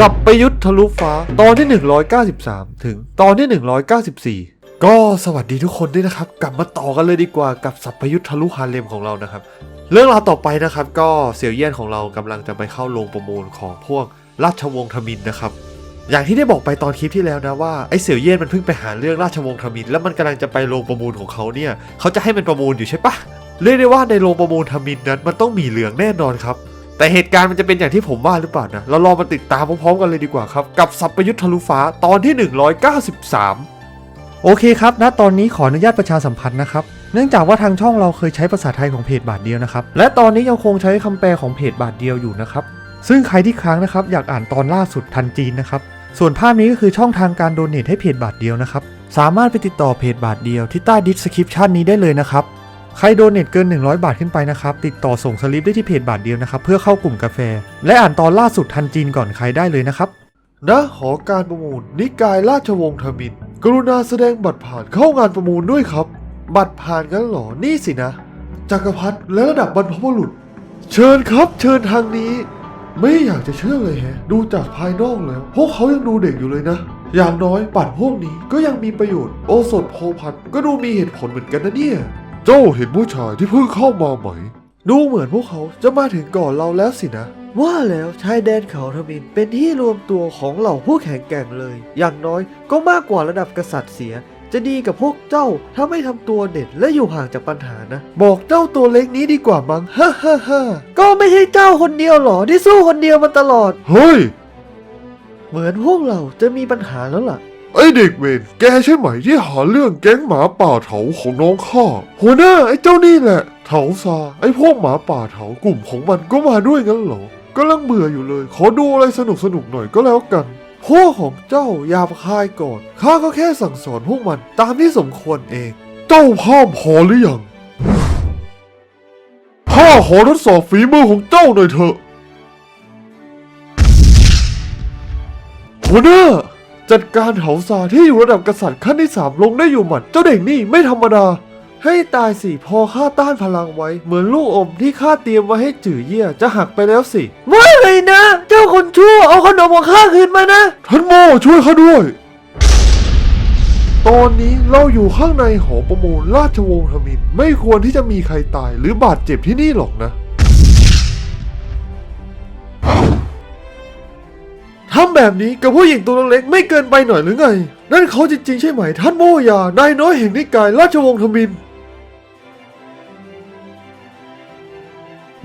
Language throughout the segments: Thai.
สับประยุทธ์ทะลุฟ้าตอนที่ 193 ถึงตอนที่ 194ก็สวัสดีทุกคนด้วยนะครับ กลับมาต่อกันเลยดีกว่ากับสับประยุทธ์ทะลุฮาเลมของเรานะครับ เรื่องราวต่อไปนะครับก็เสี่ยวเยี่ยนของเรากำลังจะไปเข้าโรงประมูลของพวกราชวงศ์ทมินนะครับ อย่างที่ได้บอกไปตอนคลิปที่แล้วนะว่าไอ้เสี่ยวเย่ยนมันเพิ่งไปหาเรื่องราชวงศ์ทมินแล้วมันกำลังจะไปโรงประมูลของเขาเนี่ยเขาจะให้มันประมูลอยู่ใช่ปะเรียกได้ว่าในโรงประมูลทมินนั้นมันต้องมีเหลืองแน่นอนครับ แต่เหตุการณ์มันจะเป็นอย่างที่ผมว่าหรือเปล่านะ เราลองมาติดตามพร้อมๆกันเลยดีกว่าครับ กับสัพพยุทธทะลุฟ้าตอนที่ 193 โอเคครับณตอนนี้ขออนุญาตประชาสัมพันธ์นะครับ เนื่องจากว่าทางช่องเราเคยใช้ภาษาไทยของเพจบาทเดียวนะครับ และตอนนี้ยังคงใช้คำแปลของเพจบาทเดียวอยู่นะครับ ซึ่งใครที่ค้างนะครับอยากอ่านตอนล่าสุดทันจีนนะครับ ส่วนภาพนี้ก็คือช่องทางการโดเนทให้เพจบาทเดียวนะครับ สามารถไปติดต่อเพจบาทเดียวที่ใต้ดิสคริปชันนี้ได้เลยนะครับ ใครโดเนทเกิน 100 บาทขึ้นไปนะครับ ติดต่อส่งสลิปได้ที่เพจบาทเดียวนะครับ เพื่อเข้ากลุ่มกาแฟ และอ่านตอนล่าสุดทันจีนก่อนใครได้เลยนะครับณหอการประมูล นิกายราชวงศ์ทมินกรุณาแสดงบัตรผ่านเข้างานประมูลด้วยครับ บัตรผ่านกันหรอนี่สินะ จักรพรรดิและระดับบรรพบุรุษ เชิญครับเชิญทางนี้ ไม่อยากจะเชื่อเลยแฮะ ดูจากภายนอกแล้ว พวกเขายังดูเด็กอยู่เลยนะ อย่างน้อยบัตรพวกนี้ก็ยังมีประโยชน์ โอสถโพพันก็ดูมีเหตุผลเหมือนกันนะเนี่ย เจ้าเห็นผู้ชายที่เพิ่งเข้ามาไหม ดูเหมือนพวกเขาจะมาถึงก่อนเราแล้วสินะ ว่าแล้วชายแดนเขาทมินเป็นที่รวมตัวของเหล่าผู้แข็งแกร่งเลย อย่างน้อยก็มากกว่าระดับกษัตริย์เสีย จะดีกับพวกเจ้าถ้าไม่ทำตัวเด็ดและอยู่ห่างจากปัญหานะ บอกเจ้าตัวเล็กนี้ดีกว่ามั้งฮ่าฮ่าฮ่าก็ไม่ใช่เจ้าคนเดียวหรอที่สู้คนเดียวมาตลอด เฮ้ย เหมือนพวกเราจะมีปัญหาแล้วล่ะ ไอเด็กเวนแกใช่ไหมที่หาเรื่องแก๊งหมาป่าเถาของน้องข้าหัวหน้าไอ้เจ้านี่แหละ เถาซาไอ้พวกหมาป่าเถากลุ่มของมันก็มาด้วยงั้นเหรอกำลังเบื่ออยู่เลย ขอดูอะไรสนุกสนุกๆหน่อยก็แล้วกัน พวกของเจ้าหยาบคายก่อนข้าก็แค่สั่งสอนพวกมันตามที่สมควรเอง เจ้าพร้อมพอหรือยังข้าขอทดสอบฝีมือของเจ้าหน่อยเถอะหัวหน้า จัดการเหาซาที่อยู่ระดับกษัตริย์ขั้นที่สามลงได้อยู่หมัด เจ้าเด็กนี่ไม่ธรรมดา ให้ตายสิพอข้าต้านพลังไว้ เหมือนลูกอมที่ข้าเตรียมไว้ให้จื่อเยี่ยจะหักไปแล้วสิว่าไงนะ เจ้าคนชั่วเอาขนมของข้าคืนมานะ ท่านโมช่วยข้าด้วย ตอนนี้เราอยู่ข้างในหอประมูลราชวงศ์ทมิน ไม่ควรที่จะมีใครตายหรือบาดเจ็บที่นี่หรอกนะ ทำแบบนี้กับผู้หญิงตัวเล็กไม่เกินไปหน่อยหรือไง นั่นเขาจริงๆใช่ไหมท่านโมยานายน้อยแห่งนิกายราชวงศ์ทมิน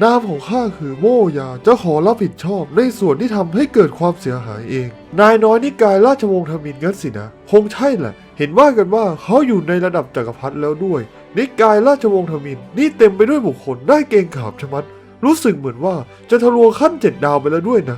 นามของข้าคือโมยาจะขอรับผิดชอบในส่วนที่ทำให้เกิดความเสียหายเอง นายน้อยนิกายราชวงศ์ทมินงั้นสินะ คงใช่แหละ เห็นว่ากันว่าเขาอยู่ในระดับจักรพรรดิแล้วด้วย นิกายราชวงศ์ทมินนี่เต็มไปด้วยบุคคลได้เกรงขามชะมัด รู้สึกเหมือนว่าจะทะลวงขั้นเจ็ดดาวไปแล้วด้วยนะ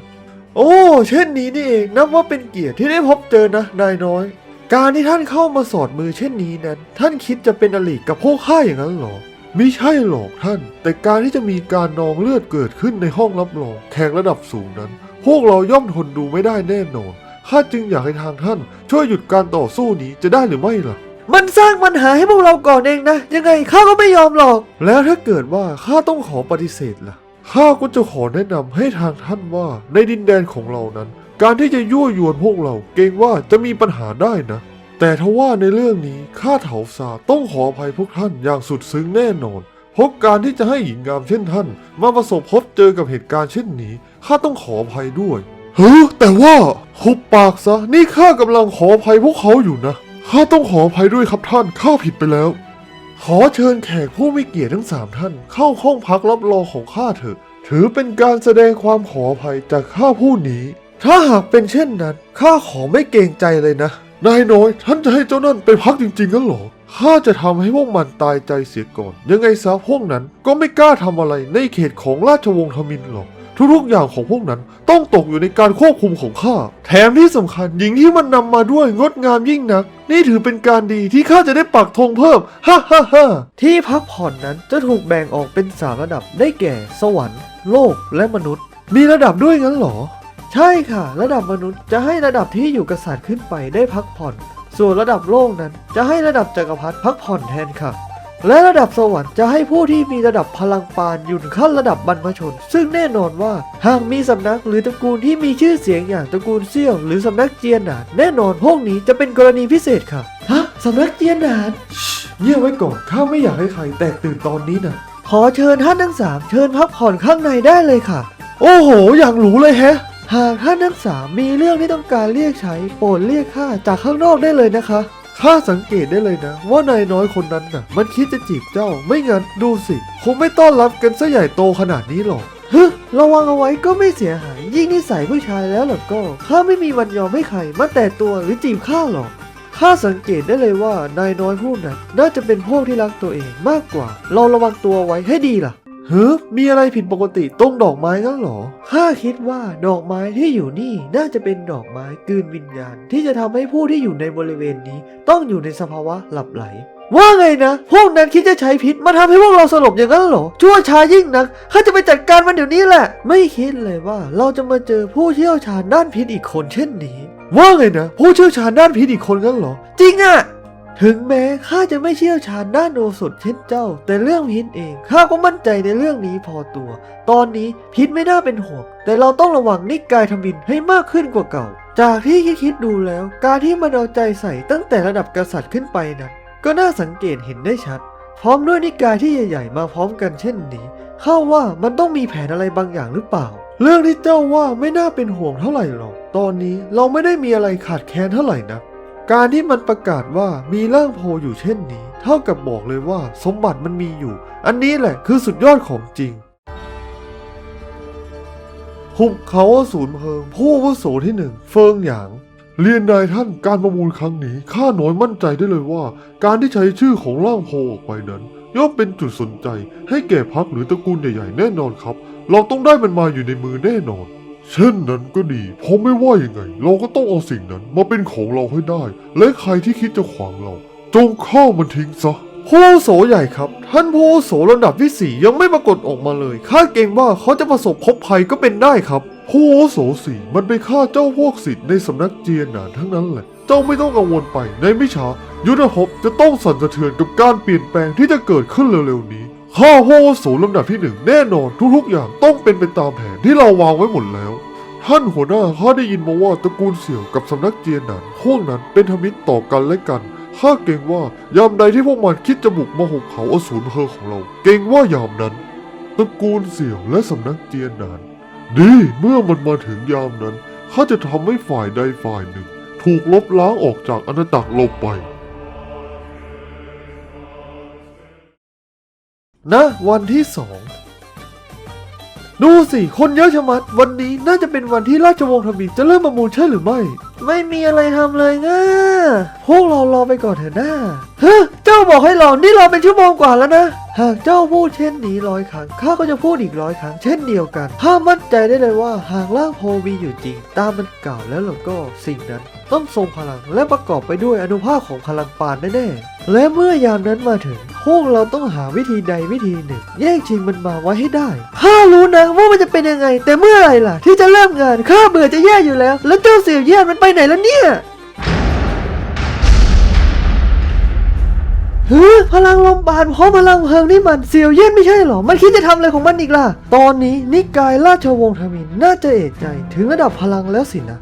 โอ้ เช่นนี้นี่เองนับว่าเป็นเกียรติที่ได้พบเจอนะนายน้อย การที่ท่านเข้ามาสอดมือเช่นนี้นั้น ท่านคิดจะเป็นอริกับพวกข้าอย่างนั้นเหรอมิใช่หรอกท่าน แต่การที่จะมีการนองเลือดเกิดขึ้นในห้องรับรองแขกระดับสูงนั้น พวกเราย่อมทนดูไม่ได้แน่นอนข้าจึงอยากให้ทางท่าน ช่วยหยุดการต่อสู้นี้จะได้หรือไม่ล่ะ มันสร้างปัญหาให้พวกเราก่อนเองนะ ยังไงข้าก็ไม่ยอมหรอก แล้วถ้าเกิดว่าข้าต้องขอปฏิเสธล่ะ ข้าก็จะขอแนะนำให้ทางท่านว่าในดินแดนของเรานั้น การที่จะยั่วยวนพวกเราเกรงว่าจะมีปัญหาได้นะ แต่ทว่าในเรื่องนี้ข้าเถาซาต้องขออภัยพวกท่านอย่างสุดซึ้งแน่นอนเพราะการที่จะให้หญิงงามเช่นท่าน มาประสบพบเจอกับเหตุการณ์เช่นนี้ข้าต้องขออภัยด้วยเฮ้แต่ว่าหุบปากซะนี่ข้ากำลังขออภัยพวกเขาอยู่นะข้าต้องขออภัยด้วยครับท่านข้าผิดไปแล้ว ขอเชิญแขกผู้มีเกียรติทั้งสามท่าน เข้าห้องพักรับรองของข้าเถอะ ถือเป็นการแสดงความขออภัยจากข้าผู้นี้ ถ้าหากเป็นเช่นนั้นข้าขอไม่เกรงใจเลยนะ นายน้อย ท่านจะให้เจ้านั่นไปพักจริงๆงั้นหรอข้าจะทำให้พวกมันตายใจเสียก่อน ยังไงซะพวกนั้นก็ไม่กล้าทำอะไรในเขตของราชวงศ์ทมินหรอกทุกๆอย่างของพวกนั้นต้องตกอยู่ในการควบคุมของข้า แถมที่สำคัญหญิงที่มันนำมาด้วยงดงามยิ่งนัก นี่ถือเป็นการดีที่ข้าจะได้ปักธงเพิ่ม ฮ่าฮ่าฮ่าที่พักผ่อนนั้นจะถูกแบ่งออกเป็นสามระดับได้แก่ สวรรค์ โลกและมนุษย์ มีระดับด้วยงั้นหรอ ใช่ค่ะ ระดับมนุษย์จะให้ระดับที่อยู่กษัตริย์ขึ้นไปได้พักผ่อน ส่วนระดับโลกนั้นจะให้ระดับจักรพรรดิพักผ่อนแทนค่ะ และระดับสวรรค์จะให้ผู้ที่มีระดับพลังปานอยู่ถึงขั้นระดับบรรพชน ซึ่งแน่นอนว่าหากมีสำนักหรือตระกูลที่มีชื่อเสียงอย่างตระกูลเซี่ยวหรือสำนักเจียนหนานแน่นอนพวกนี้จะเป็นกรณีพิเศษค่ะฮะสำนักเจียนหนานเงียบไว้ก่อนข้าไม่อยากให้ใครแตกตื่นตอนนี้นะขอเชิญท่านทั้งสามเชิญพักผ่อนข้างในได้เลยค่ะ โอ้โห อย่างหรูเลยแฮะหากท่านทั้งสามมีเรื่องที่ต้องการเรียกใช้โปรดเรียกข้าจากข้างนอกได้เลยนะคะ ข้าสังเกตได้เลยนะ ว่านายน้อยคนนั้นน่ะ มันคิดจะจีบเจ้า ไม่งั้นดูสิ คงไม่ต้อนรับกันซะใหญ่โตขนาดนี้หรอกฮึระวังเอาไว้ก็ไม่เสียหาย ยิ่งนิสัยผู้ชายแล้วหล่ะก็ข้าไม่มีวันยอมให้ใครมาแต่ตัวหรือจีบข้าหรอกข้าสังเกตได้เลยว่านายน้อยผู้นั้นน่าจะเป็นพวกที่รักตัวเองมากกว่า เราระวังตัวไว้ให้ดีล่ะ เฮ้ยมีอะไรผิดปกติตรงดอกไม้งั้นหรอ ข้าคิดว่าดอกไม้ที่อยู่นี่น่าจะเป็นดอกไม้กลืนวิญญาณ ที่จะทำให้ผู้ที่อยู่ในบริเวณนี้ ต้องอยู่ในสภาวะหลับไหล ว่าไงนะ พวกนั้นคิดจะใช้พิษมาทำให้พวกเราสลบอย่างนั้นหรอ ชั่วช้ายิ่งนัก ข้าจะไปจัดการมันเดี๋ยวนี้แหละ ไม่คิดเลยว่าเราจะมาเจอผู้เชี่ยวชาญด้านพิษอีกคนเช่นนี้ ว่าไงนะ ผู้เชี่ยวชาญด้านพิษอีกคนงั้นหรอ จริงอะ ถึงแม้ข้าจะไม่เชี่ยวชาญด้านโอสถเช่นเจ้า แต่เรื่องพิษเองข้าก็มั่นใจในเรื่องนี้พอตัว ตอนนี้พิษไม่น่าเป็นห่วงแต่เราต้องระวังนิกายทมินให้มากขึ้นกว่าเก่า จากที่คิดๆดูแล้ว การที่มันเอาใจใส่ตั้งแต่ระดับกษัตริย์ขึ้นไปนั้น ก็น่าสังเกตเห็นได้ชัด พร้อมด้วยนิกายที่ใหญ่ๆ มาพร้อมกันเช่นนี้ข้าว่ามันต้องมีแผนอะไรบางอย่างหรือเปล่า เรื่องที่เจ้าว่าไม่น่าเป็นห่วงเท่าไหร่หรอกตอนนี้เราไม่ได้มีอะไรขาดแคลนเท่าไหร่นะ การที่มันประกาศว่ามีร่างโพอยู่เช่นนี้ เท่ากับบอกเลยว่าสมบัติมันมีอยู่ อันนี้แหละคือสุดยอดของจริงหุบเขาอสูรเพลิง ผู้อาวุโสที่หนึ่งเฟิงหยางเรียนนายท่านการประมูลครั้งนี้ข้าน้อยมั่นใจได้เลยว่า การที่ใช้ชื่อของร่างโพออกไปนั้น ย่อมเป็นจุดสนใจให้แก่พักหรือตระกูลใหญ่ๆแน่นอนครับ เราต้องได้มันมาอยู่ในมือแน่นอน เช่นนั้นก็ดี เพราะไม่ว่ายังไง เราก็ต้องเอาสิ่งนั้นมาเป็นของเราให้ได้ และใครที่คิดจะขวางเรา จงเข้ามันทิ้งซะผู้อาวุโสใหญ่ครับ ท่านผู้อาวุโสระดับที่สี่ยังไม่ปรากฏออกมาเลยข้าเกรงว่าเขาจะประสบพบภัยก็เป็นได้ครับ ผู้อาวุโสสี่มันไปฆ่าเจ้าพวกสิทธิ์ในสำนักเจียนหนานทั้งนั้นแหละ เจ้าไม่ต้องกังวลไปในไม่ช้ายุทธภพจะต้องสั่นสะเทือนกับการเปลี่ยนแปลงที่จะเกิดขึ้นเร็วๆนี้ข้าผู้อาวุโสลำดับที่หนึ่งแน่นอนทุกๆอย่างต้องเป็นไปตามแผนที่เราวางไว้หมดแล้ว ท่านหัวหน้าข้าได้ยินมาว่าตระกูลเสี่ยวกับสำนักเจียนหนานพวกนั้นเป็นธมิตรต่อกันและกันข้าเกรงว่ายามใดที่พวกมันคิดจะบุกมาหุบเขาอสูรเพลของเรา เกรงว่ายามนั้นตระกูลเสี่ยวและสำนักเจียนหนานดีเมื่อมันมาถึงยามนั้นข้าจะทำให้ฝ่ายใดฝ่ายหนึ่ง ถูกลบล้างออกจากอาณาจักรเราไปณวันที่สอง ดูสิ คนเยอะชะมัด วันนี้น่าจะเป็นวันที่ราชวงศ์ทมินจะเริ่มประมูลใช่หรือไม่ ไม่มีอะไรทำเลยง่าพวกเรารอไปก่อนเถอะนะเฮ้ยเจ้าบอกให้รอ นี่รอเป็นชั่วโมงกว่าแล้วนะ หากเจ้าพูดเช่นนี้ร้อยครั้ง ข้าก็จะพูดอีกร้อยครั้งเช่นเดียวกันข้ามั่นใจได้เลยว่าหากร่างโพมีอยู่จริง ตามมันกล่าวแล้วเราก็สิ่งนั้น ต้องทรงพลังและประกอบไปด้วยอนุภาคของพลังปานแน่ๆและเมื่อยามนั้นมาถึง พวกเราต้องหาวิธีใดวิธีหนึ่ง แย่งชิงมันมาไว้ให้ได้ ข้ารู้นะว่ามันจะเป็นยังไง แต่เมื่อไหร่ล่ะ ที่จะเริ่มงานข้าเบื่อจะแย่อยู่แล้ว แล้วเจ้าเสี่ยวเยี่ยนมันไปไหนแล้วเนี่ยเฮ้ยพลังลมปานเพราะพลังเพลิงนี่มันเสี่ยวเยี่ยนไม่ใช่หรอ มันคิดจะทำอะไรของมันอีกล่ะ ตอนนี้นิกายราชวงศ์ทมินน่าจะเอะใจถึงระดับพลังแล้วสินะ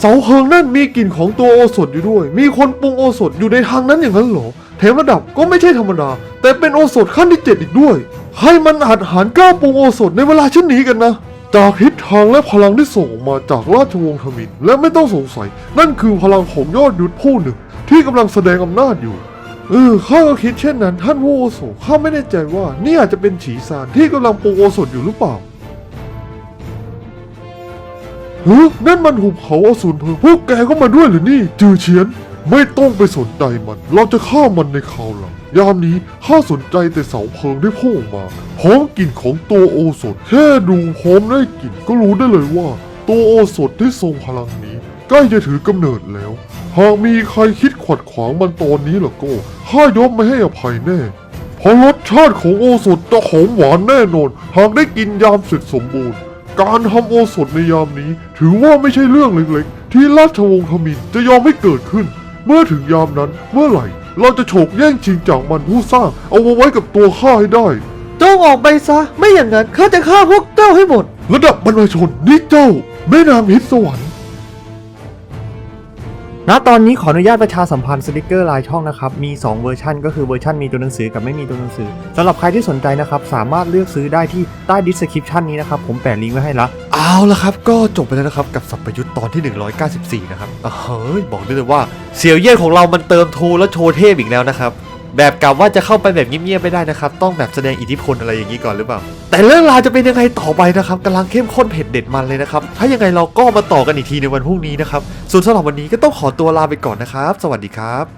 เสาเพิงนั่นมีกลิ่นของตัวโอสถอยู่ด้วย มีคนปรุงโอสถอยู่ในทางนั้นอย่างนั้นเหรอแถมระดับก็ไม่ใช่ธรรมดา แต่เป็นโอสถขั้นที่เจ็ดอีกด้วย ให้มันอาจหารกล้าปรุงโอสถในเวลาเช่นนี้กันนะ จากทิศทางและพลังที่ส่งออกมาจากราชวงศ์ทมินและไม่ต้องสงสัย นั่นคือพลังของยอดยุทธผู้หนึ่ง ที่กำลังแสดงอำนาจอยู่เออข้าก็คิดเช่นนั้น ท่านผู้โอโสข้าไม่แน่ใจว่านี่อาจจะเป็นฉีซานที่กำลังปรุงโอสถอยู่หรือเปล่า เฮ้นั่นมันหุบเขาอสูรเพลิงพวกแกก็มาด้วยหรือนี่ จือเฉียน ไม่ต้องไปสนใจมัน เราจะฆ่ามันในคราวหลัง ยามนี้ข้าสนใจแต่เสาเพลิงที่พุ่งมา พร้อมกลิ่นของตัวโอสถ แค่ดูพร้อมได้กลิ่นก็รู้ได้เลยว่า ตัวโอสถที่ทรงพลังนี้ใกล้จะถือกำเนิดแล้ว หากมีใครคิดขวัดขวางมันตอนนี้ล่ะก็ข้ายกไม่ให้อภัยแน่เพราะรสชาติของโอสถจะหอมหวานแน่นอน หากได้กินยามเสร็จสมบูรณ์ การทำโอสถในยามนี้ ถือว่าไม่ใช่เรื่องเล็กๆ ที่ราชวงศ์ทมินจะยอมให้เกิดขึ้น เมื่อถึงยามนั้นเมื่อไหร่ เราจะโฉกแย่งชิงจากมันผู้สร้าง เอามาไว้กับตัวข้าให้ได้จงออกไปซะ ไม่อย่างนั้นข้าจะฆ่าพวกเจ้าให้หมด ระดับบรรพชนนี่เจ้าแม่นางฮิตสวรรค์ ณตอนนี้ขออนุญาตประชาสัมพันธ์สติกเกอร์ลายช่องนะครับ มี 2 เวอร์ชันก็คือเวอร์ชันมีตัวหนังสือกับไม่มีตัวหนังสือสำหรับใครที่สนใจนะครับ สามารถเลือกซื้อได้ที่ใต้ดิสคริปชันนี้นะครับ ผมแปะลิงก์ไว้ให้ละเอาละครับ ก็จบไปแล้วนะครับ กับสัพพยุทธ์ตอนที่ 194 นะครับเฮ้ยบอกได้เลยว่าเสี่ยวเย่ยของเรามันเติมทูและโชว์เทพอีกแล้วนะครับ แบบกล่าวว่าจะเข้าไปแบบเงียบๆไม่ได้นะครับ ต้องแบบแสดงอิทธิพลอะไรอย่างนี้ก่อนหรือเปล่า แต่เรื่องราวจะเป็นยังไงต่อไปนะครับกำลังเข้มข้นเผ็ดเด็ดมันเลยนะครับ ถ้ายังไงเราก็มาต่อกันอีกทีในวันพรุ่งนี้นะครับ ส่วนสำหรับวันนี้ก็ต้องขอตัวลาไปก่อนนะครับ สวัสดีครับ